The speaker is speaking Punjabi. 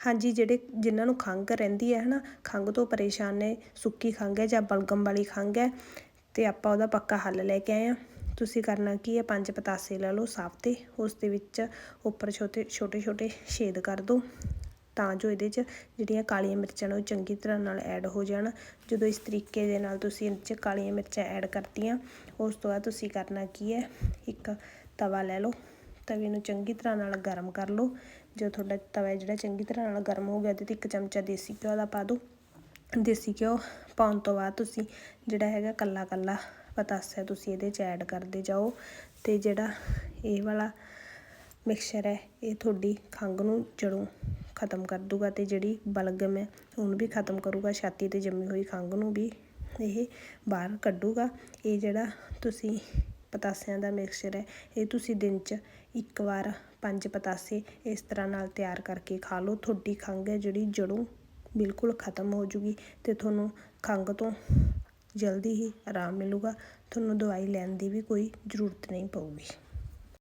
ਹਾਂਜੀ, ਜਿਹੜੇ ਜਿਨ੍ਹਾਂ ਨੂੰ ਖੰਘ ਰਹਿੰਦੀ ਹੈ ਹੈ ਨਾ ਖੰਘ ਤੋਂ ਪਰੇਸ਼ਾਨ ਨੇ, ਸੁੱਕੀ ਖੰਘ ਹੈ ਜਾਂ ਬਲਗਮ ਵਾਲੀ ਖੰਘ ਹੈ, ਤੇ ਆਪਾਂ ਉਹਦਾ ਪੱਕਾ ਹੱਲ ਲੈ ਕੇ ਆਏ ਆ ਤੁਸੀਂ ਕਰਨਾ ਕੀ ਹੈ, ਪੰਜ ਪਤਾਸੇ ਲੈ ਲਓ ਸਾਫ਼ ਤੇ, ਉਸ ਦੇ ਵਿੱਚ ਉੱਪਰ ਛੋਟੇ ਛੋਟੇ ਛੋਟੇ ਛੇਦ ਕਰ ਦਿਓ ਤਾਂ ਜੋ ਇਹਦੇ 'ਚ ਜਿਹੜੀਆਂ ਕਾਲੀਆਂ ਮਿਰਚਾਂ ਨੇ ਉਹ ਚੰਗੀ ਤਰ੍ਹਾਂ ਨਾਲ ਐਡ ਹੋ ਜਾਣ। ਜਦੋਂ ਇਸ ਤਰੀਕੇ ਦੇ ਨਾਲ ਤੁਸੀਂ ਇਹਦੇ 'ਚ ਕਾਲੀਆਂ ਮਿਰਚਾਂ ਐਡ ਕਰਤੀਆਂ, ਉਸ ਤੋਂ ਬਾਅਦ ਤੁਸੀਂ ਕਰਨਾ ਕੀ ਹੈ, ਇੱਕ ਤਵਾ ਲੈ ਲਓ। ਤਵੇ ਨੂੰ ਚੰਗੀ ਤਰ੍ਹਾਂ ਨਾਲ ਗਰਮ ਕਰ ਲਓ। ਜਦੋਂ ਤੁਹਾਡਾ ਤਵਾ ਜਿਹੜਾ ਚੰਗੀ ਤਰ੍ਹਾਂ ਨਾਲ ਗਰਮ ਹੋ ਗਿਆ ਤੇ ਇੱਕ ਚਮਚਾ ਦੇਸੀ ਘਿਓ ਦਾ ਪਾ ਦਿਓ। ਦੇਸੀ ਘਿਓ ਪਾਉਣ ਤੋਂ ਬਾਅਦ ਤੁਸੀਂ ਜਿਹੜਾ ਹੈਗਾ ਕੱਲਾ ਕੱਲਾ ਪਤਾਸਾ ਤੁਸੀਂ ਇਹਦੇ 'ਚ ਐਡ ਕਰਦੇ ਜਾਓ। ਤੇ ਜਿਹੜਾ ਇਹ ਵਾਲਾ ਮਿਕਸਚਰ ਹੈ, ਇਹ ਤੁਹਾਡੀ ਖੰਘ ਨੂੰ ਜੜੋਂ ਖਤਮ ਕਰ ਦੂਗਾ ਤੇ ਜਿਹੜੀ ਬਲਗਮ ਹੈ, ਉਹਨੂੰ ਵੀ ਖਤਮ ਕਰੂਗਾ। ਛਾਤੀ ਤੇ ਜੰਮੀ ਹੋਈ ਖੰਘ ਨੂੰ ਵੀ ਇਹ ਬਾਹਰ ਕੱਢੂਗਾ। ਇਹ ਜਿਹੜਾ ਤੁਸੀਂ ਪਤਾਸਿਆਂ ਦਾ ਮਿਕਸਚਰ ਹੈ। ਇਹ ਤੁਸੀਂ ਦਿਨ 'ਚ ਇੱਕ ਵਾਰ ਪੰਜ ਪਤਾਸੇ ਇਸ ਤਰ੍ਹਾਂ ਨਾਲ ਤਿਆਰ ਕਰਕੇ ਖਾ ਲਓ। ਤੁਹਾਡੀ ਖੰਘ ਹੈ ਜਿਹੜੀ ਜੜੋਂ ਬਿਲਕੁਲ ਖਤਮ ਹੋ ਜੂਗੀ ਤੇ ਤੁਹਾਨੂੰ ਖੰਘ ਤੋਂ ਜਲਦੀ ਹੀ ਆਰਾਮ ਮਿਲੂਗਾ। ਤੁਹਾਨੂੰ ਦਵਾਈ ਲੈਣ ਦੀ ਵੀ ਕੋਈ ਜ਼ਰੂਰਤ ਨਹੀਂ ਪਊਗੀ।